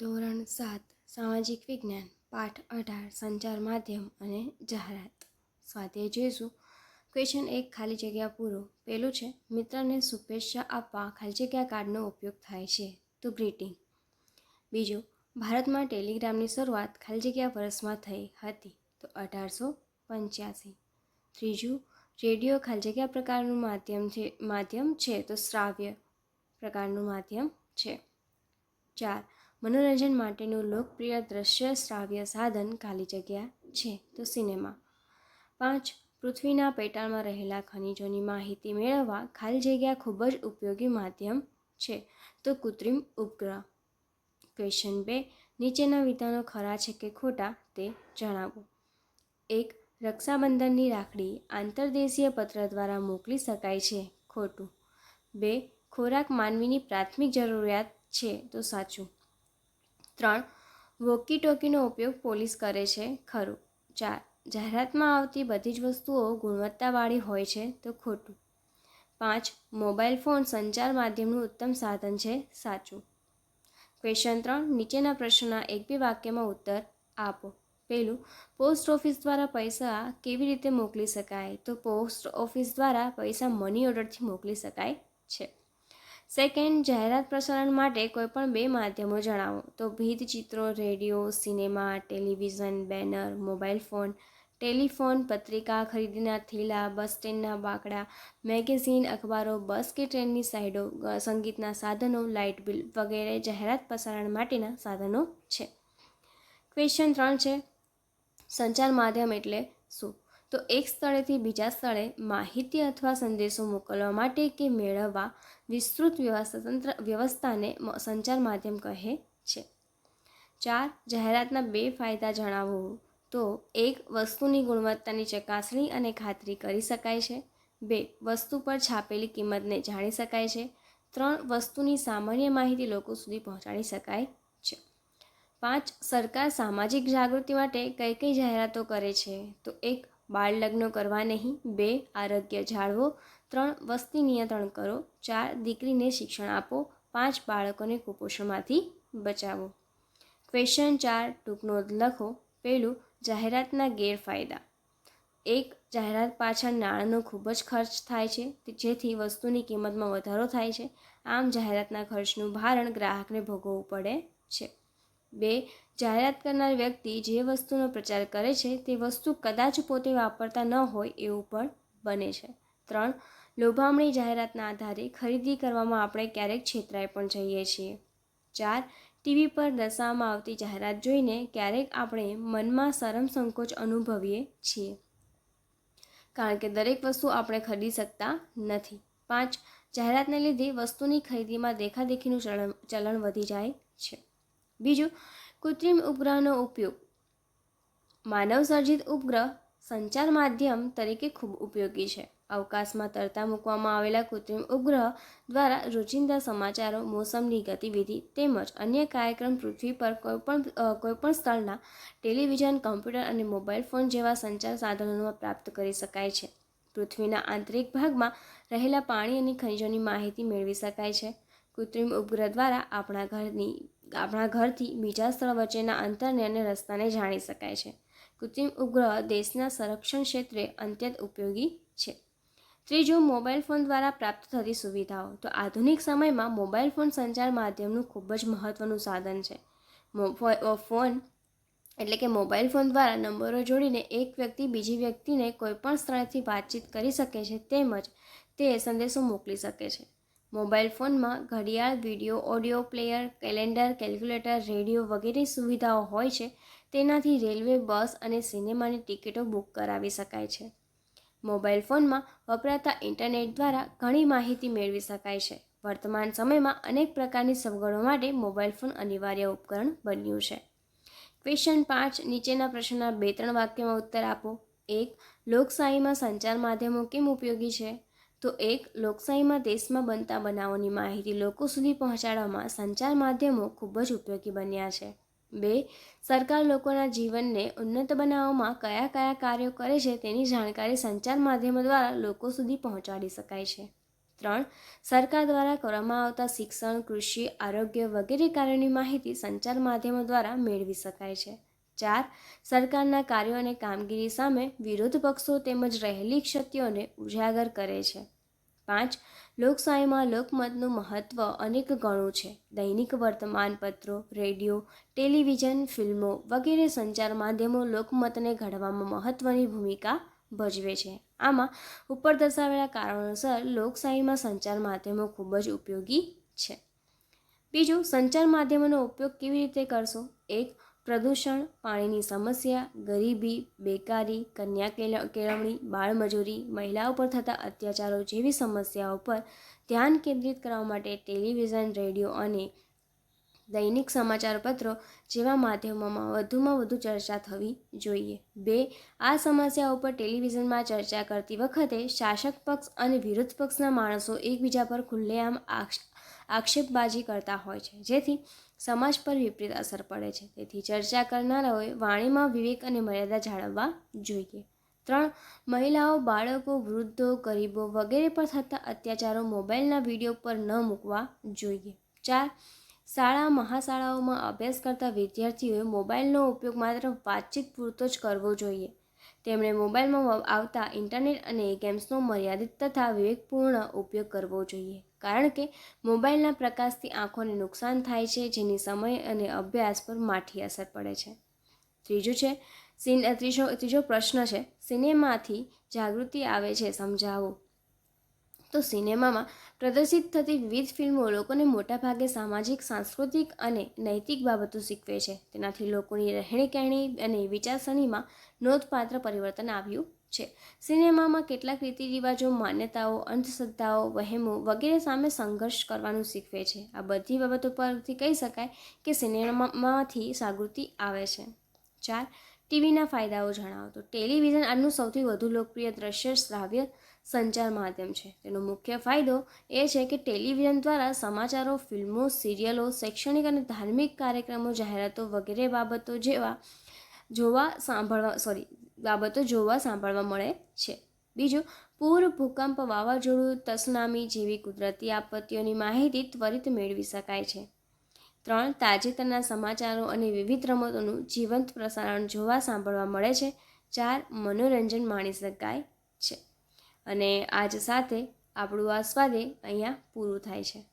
ધોરણ સાત, સામાજિક વિજ્ઞાન, પાઠ અઢાર, સંચાર માધ્યમ અને જાહેરાત. સ્વાધ્યાય જોઈશું. ક્વેશ્ચન એક, ખાલી જગ્યા પૂરો. પેલું છે, મિત્રને શુભેચ્છા આપવા ખાલી જગ્યા કાર્ડનો ઉપયોગ થાય છે. તો ગ્રીટિંગ બીજું, ભારતમાં ટેલિગ્રામની શરૂઆત ખાલી જગ્યા વર્ષમાં થઈ હતી. તો અઢારસો પંચ્યાસી. ત્રીજું, રેડિયો ખાલી જગ્યા પ્રકારનું માધ્યમ છે માધ્યમ છે તો શ્રાવ્ય પ્રકારનું માધ્યમ છે. ચાર મનોરંજન માટેનું લોકપ્રિય દ્રશ્ય શ્રાવ્ય સાધન ખાલી જગ્યા છે તો સિનેમા. પાંચ, પૃથ્વીના પેટાળમાં રહેલા ખનિજોની માહિતી મેળવવા ખાલી જગ્યા ખૂબ જ ઉપયોગી માધ્યમ છે તો કૃત્રિમ ઉપગ્રહ. ક્વેશ્ચન બે, નીચેના વિધાનો ખરા છે કે ખોટા તે જણાવો. એક, રક્ષાબંધનની રાખડી આંતરદેશીય પત્ર દ્વારા મોકલી શકાય છે ખોટું. બે, ખોરાક માનવીની પ્રાથમિક જરૂરિયાત છે તો સાચું. ત્રણ વોકી ટોકીનો ઉપયોગ પોલીસ કરે છે. ખરું. ચાર, જાહેરાતમાં આવતી બધી જ વસ્તુઓ ગુણવત્તાવાળી હોય છે તો ખોટું. પાંચ, મોબાઈલ ફોન સંચાર માધ્યમનું ઉત્તમ સાધન છે. સાચું. ક્વેશ્ચન ત્રણ, નીચેના પ્રશ્નના એક બે વાક્યમાં ઉત્તર આપો. પહેલું, પોસ્ટ ઓફિસ દ્વારા પૈસા કેવી રીતે મોકલી શકાય? તો પોસ્ટ ઓફિસ દ્વારા પૈસા મની ઓર્ડરથી મોકલી શકાય છે. સેકન્ડ, જાહેરાત પ્રસારણ માટે કોઈપણ બે માધ્યમો જણાવો. તો ભીત ચિત્રો radio, cinema, television, banner, mobile phone, telephone, પત્રિકા, ખરીદીના થેલા, બસ સ્ટેન્ડના બાકડા, મેગેઝીન, અખબારો, બસ કે ટ્રેનની સાઇડો સંગીતના સાધનો, લાઇટ બિલ વગેરે જાહેરાત પ્રસારણ માટેના સાધનો છે. ક્વેશ્ચન ત્રણ છે. સંચાર માધ્યમ એટલે શું? તો એક સ્થળેથી બીજા સ્થળે માહિતી અથવા સંદેશો મોકલવા માટે કે મેળવવા વિસ્તૃત વ્યવસ્થાતંત્ર વ્યવસ્થાને સંચાર માધ્યમ કહે છે. ચાર, જાહેરાતના બે ફાયદા જણાવો. તો એક, વસ્તુની ગુણવત્તાની ચકાસણી અને ખાતરી કરી શકાય છે. બે, વસ્તુ પર છાપેલી કિંમતને જાણી શકાય છે. ત્રણ, વસ્તુની સામાન્ય માહિતી લોકો સુધી પહોંચાડી શકાય છે. પાંચ, સરકાર સામાજિક જાગૃતિ માટે કઈ કઈ જાહેરાતો કરે છે? તો એક બાળ લગ્ન કરવા નહીં, બે, આરોગ્ય જાળવો, ત્રણ, વસ્તી નિયંત્રણ કરો, ચાર, દીકરીને શિક્ષણ આપો, પાંચ, બાળકોને કુપોષણમાંથી બચાવો. ક્વેશ્ચન ચાર, ટૂંકનો લખો. પહેલું, જાહેરાતના ગેરફાયદા. એક, જાહેરાત પાછળ નાણાંનો ખૂબ જ ખર્ચ થાય છે જેથી વસ્તુની કિંમતમાં વધારો થાય છે. આમ, જાહેરાતના ખર્ચનું ભારણ ગ્રાહકને ભોગવવું પડે છે. બે, જાહેરાત કરનાર વ્યક્તિ જે વસ્તુનો પ્રચાર કરે છે તે વસ્તુ કદાચ પોતે વાપરતા ન હોય એવું પણ બને છે. ત્રણ, લોભામણી જાહેરાતના આધારે ખરીદી કરવામાં આપણે ક્યારેક છેતરાઈ પણ જઈએ છીએ. ચાર, ટીવી પર દર્શાવવામાં આવતી જાહેરાત જોઈને ક્યારેક આપણે મનમાં શરમ સંકોચ અનુભવીએ છીએ. કારણ કે દરેક વસ્તુ આપણે ખરીદી શકતા નથી. પાંચ, જાહેરાતને લીધે વસ્તુની ખરીદીમાં દેખાદેખીનું ચલણ ચલણ વધી જાય છે. બીજું, કૃત્રિમ ઉપગ્રહનો ઉપયોગ. માનવ સર્જિત ઉપગ્રહ સંચાર માધ્યમ તરીકે ખૂબ ઉપયોગી છે. અવકાશમાં તરતા મૂકવામાં આવેલા કૃત્રિમ ઉપગ્રહ દ્વારા રોજિંદા સમાચારો, મોસમની ગતિવિધિ તેમજ અન્ય કાર્યક્રમ પૃથ્વી પર કોઈપણ કોઈપણ સ્થળના ટેલિવિઝન, કમ્પ્યુટર અને મોબાઈલ ફોન જેવા સંચાર સાધનોમાં પ્રાપ્ત કરી શકાય છે. પૃથ્વીના આંતરિક ભાગમાં રહેલા પાણી અને ખનિજોની માહિતી મેળવી શકાય છે. કૃત્રિમ ઉપગ્રહ દ્વારા આપણા ઘરની આપણા ઘરથી બીજા સ્થળ વચ્ચેના અંતરને અને રસ્તાને જાણી શકાય છે. કૃત્રિમ ઉપગ્રહ દેશના સંરક્ષણ ક્ષેત્રે અત્યંત ઉપયોગી છે. ત્રીજું, મોબાઈલ ફોન દ્વારા પ્રાપ્ત થતી સુવિધાઓ. તો આધુનિક સમયમાં મોબાઈલ ફોન સંચાર માધ્યમનું ખૂબ જ મહત્ત્વનું સાધન છે. ફોન એટલે કે મોબાઈલ ફોન દ્વારા નંબરો જોડીને એક વ્યક્તિ બીજી વ્યક્તિને કોઈપણ સ્થળેથી વાતચીત કરી શકે છે, તેમજ તે સંદેશો મોકલી શકે છે. મોબાઈલ ફોનમાં ઘડિયાળ, video, audio player, calendar, calculator, radio વગેરે સુવિધાઓ હોય છે, તેનાથી રેલવે, બસ અને સિનેમાની ટિકિટો બુક કરાવી શકાય છે. મોબાઈલ ફોનમાં વપરાતા ઇન્ટરનેટ દ્વારા ઘણી માહિતી મેળવી શકાય છે. વર્તમાન સમયમાં અનેક પ્રકારની સગવડો માટે મોબાઈલ ફોન અનિવાર્ય ઉપકરણ બન્યું છે. ક્વેશ્ચન પાંચ, નીચેના પ્રશ્નના બે ત્રણ વાક્યમાં ઉત્તર આપો. એક, લોકશાહીમાં સંચાર માધ્યમો કેમ ઉપયોગી છે? તો એક લોકશાહીમાં દેશમાં બનતા બનાવોની માહિતી લોકો સુધી પહોંચાડવામાં સંચાર માધ્યમો ખૂબ જ ઉપયોગી બન્યા છે. બે, સરકાર લોકોના જીવનને ઉન્નત બનાવવામાં કયા કયા કાર્યો કરે છે તેની જાણકારી સંચાર માધ્યમો દ્વારા લોકો સુધી પહોંચાડી શકાય છે. ત્રણ, સરકાર દ્વારા કરવામાં આવતા શિક્ષણ, કૃષિ, આરોગ્ય વગેરે કાર્યોની માહિતી સંચાર માધ્યમો દ્વારા મેળવી શકાય છે. ચાર, સરકારના કાર્યો અને કામગીરી સામે વિરોધ પક્ષો તેમજ રહેલી ક્ષતિઓને ઉજાગર કરે છે. પાંચ, લોકશાહીમાં લોકમતનું મહત્ત્વ અનેક ગણું છે. દૈનિક વર્તમાનપત્રો, રેડિયો, ટેલિવિઝન, ફિલ્મો વગેરે સંચાર માધ્યમો લોકમતને ઘડવામાં મહત્ત્વની ભૂમિકા ભજવે છે. આમાં ઉપર દર્શાવેલા કારણોસર લોકશાહીમાં સંચાર માધ્યમો ખૂબ જ ઉપયોગી છે. બીજું, સંચાર માધ્યમોનો ઉપયોગ કેવી રીતે કરશો? એક પ્રદૂષણ, પાણીની સમસ્યા, ગરીબી, બેકારી, કન્યા કેળ- કેળવણી બાળમજૂરી મહિલાઓ પર થતા અત્યાચારો જેવી સમસ્યાઓ પર ધ્યાન કેન્દ્રિત કરવા માટે ટેલિવિઝન, રેડિયો અને દૈનિક સમાચારપત્રો જેવા માધ્યમોમાં વધુમાં વધુ ચર્ચા થવી જોઈએ. બે, આ સમસ્યા ઉપર ટેલિવિઝનમાં ચર્ચા કરતી વખતે શાસક પક્ષ અને વિરોધ પક્ષના માણસો એકબીજા પર ખુલ્લેઆમ આક્ષ આક્ષેપબાજી કરતા હોય છે. જેથી સમાજ પર વિપરીત અસર પડે છે. તેથી ચર્ચા કરનારાઓએ વાણીમાં વિવેક અને મર્યાદા જાળવવા જોઈએ. ત્રણ, મહિલાઓ, બાળકો, વૃદ્ધો, ગરીબો વગેરે પર થતા અત્યાચારો મોબાઈલના વીડિયો પર ન મૂકવા જોઈએ. ચાર, શાળા, મહાશાળાઓમાં અભ્યાસ કરતા વિદ્યાર્થીઓએ મોબાઈલનો ઉપયોગ માત્ર વાતચીત પૂરતો જ કરવો જોઈએ. તેમણે મોબાઈલમાં આવતા ઇન્ટરનેટ અને ગેમ્સનો મર્યાદિત તથા વિવેકપૂર્ણ ઉપયોગ કરવો જોઈએ. કારણ કે મોબાઈલના પ્રકાશથી આંખોને નુકસાન થાય છે, જેની સમય અને અભ્યાસ પર માઠી અસર પડે છે. ત્રીજું છે, સિન, ત્રીજો ત્રીજો પ્રશ્ન છે, સિનેમાથી જાગૃતિ આવે છે, સમજાવો. તો સિનેમામાં પ્રદર્શિત થતી વિવિધ ફિલ્મો લોકોને મોટાભાગે સામાજિક, સાંસ્કૃતિક અને નૈતિક બાબતો શીખવે છે. તેનાથી લોકોની રહેણી કહેણી અને વિચારસરણીમાં નોંધપાત્ર પરિવર્તન આવ્યું છે. સિનેમામાં કેટલાક રીતિ રિવાજો માન્યતાઓ, અંધશ્રદ્ધાઓ, વહેમો વગેરે સામે સંઘર્ષ કરવાનું શીખવે છે. આ બધી બાબતો પરથી કહી શકાય કે સિનેમામાંથી જાગૃતિ આવે છે. ચાર, ટીવીના ફાયદાઓ જણાવો. તો ટેલિવિઝન આજનું સૌથી વધુ લોકપ્રિય દ્રશ્ય શ્રાવ્ય સંચાર માધ્યમ છે. તેનો મુખ્ય ફાયદો એ છે કે ટેલિવિઝન દ્વારા સમાચારો, ફિલ્મો, સિરિયલો, શૈક્ષણિક અને ધાર્મિક કાર્યક્રમો, જાહેરાતો વગેરે બાબતો જેવા જોવા સાંભળવા સોરી બાબતો જોવા સાંભળવા મળે છે. બીજું, પૂર, ભૂકંપ, વાવાઝોડું, તસનામી જેવી કુદરતી આપત્તિઓની માહિતી ત્વરિત મેળવી શકાય છે. ત્રણ, તાજેતરના સમાચારો અને વિવિધ રમતોનું જીવંત પ્રસારણ જોવા સાંભળવા મળે છે. ચાર, મનોરંજન માણી શકાય છે. અને આજ સાથે આપણું આ સ્વાદે અહીંયા પૂરું થાય છે.